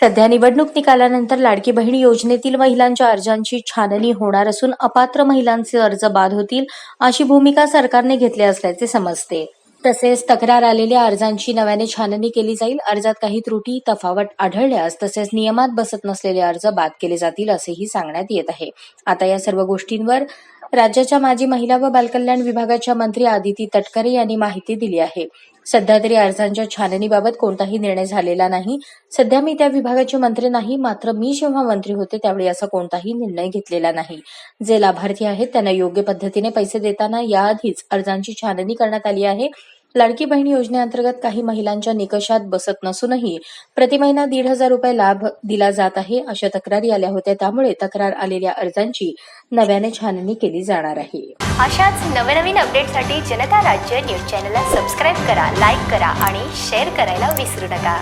सध्या निवडणूक निकालानंतर लाडकी बहीण योजनेतील महिलांच्या अर्जांची छाननी होणार असून अपात्र महिलांचे अर्ज बाद होतील अशी भूमिका सरकारने घेतली असल्याचे समजते. तसेच तक्रार आलेल्या अर्जांची नव्याने छाननी केली जाईल अर्जात काही त्रुटी तफावत आढळल्यास तसेच नियमात बसत नसलेले अर्ज बाद केले जातील असेही सांगण्यात येत आहे. आता या सर्व गोष्टींवर राज्याच्या माजी महिला व बालकल्याण विभागाच्या मंत्री आदिती तटकरे यांनी माहिती दिली आहे. सध्या तरी अर्जांच्या छाननीबाबत कोणताही निर्णय झालेला नाही. सध्या मी त्या विभागाचे मंत्री नाही मात्र मी जेव्हा मंत्री होते त्यावेळी असा कोणताही निर्णय घेतलेला नाही. जे लाभार्थी आहेत त्यांना योग्य पद्धतीने पैसे देताना याआधीच अर्जांची छाननी करण्यात आली आहे. लाडकी बहीण योजनेअंतर्गत काही महिलांच्या निकषात बसत नसूनही प्रति महिना दीड हजार रुपये लाभ दिला जात आहे अशा तक्रारी आल्या होत्या. त्यामुळे तक्रार आलेल्या अर्जांची नव्याने छाननी केली जाणार आहे. अशाच नवनवीन अपडेटसाठी जनता राज्य न्यूज चॅनलला सबस्क्राईब करा लाईक करा आणि शेअर करायला विसरू नका.